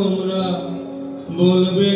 তোমরা বলবে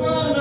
Yoga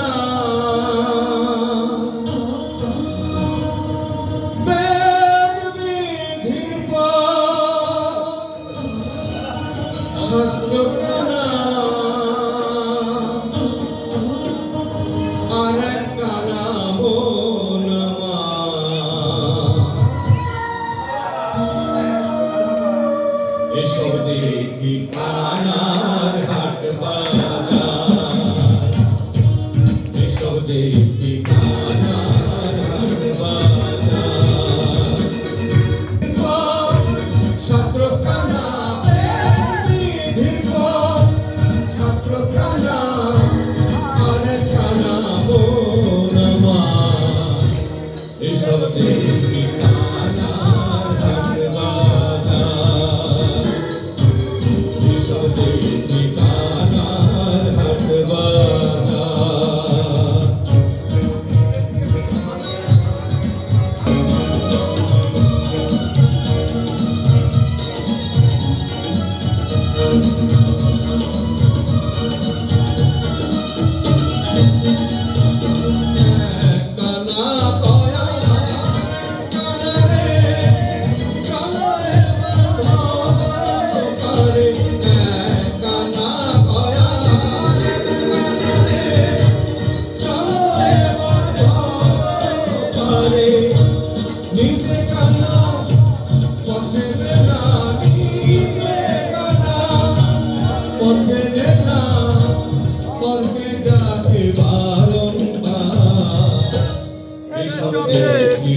সবে। কি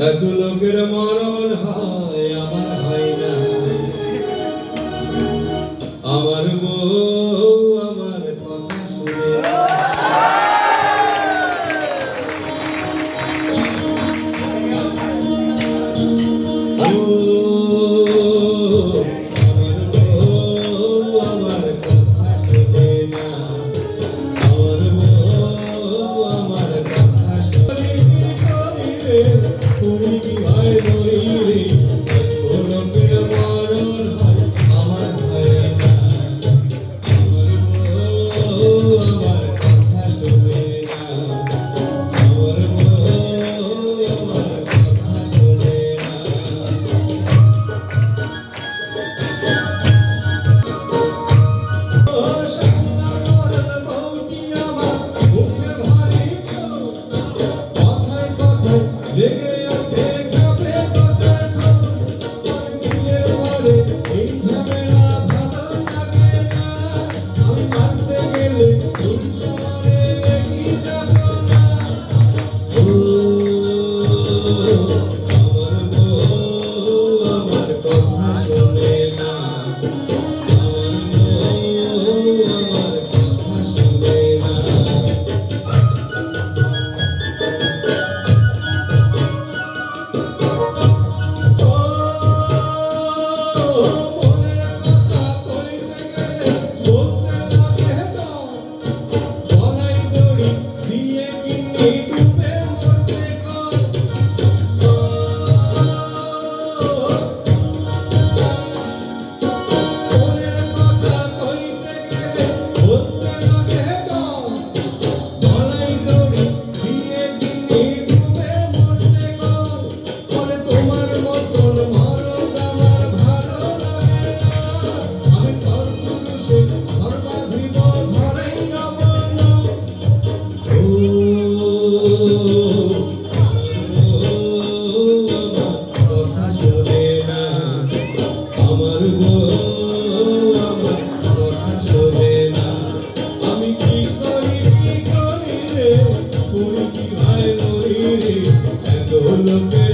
এত লোকের মরণ হয় আমার Yeah. এত লোকের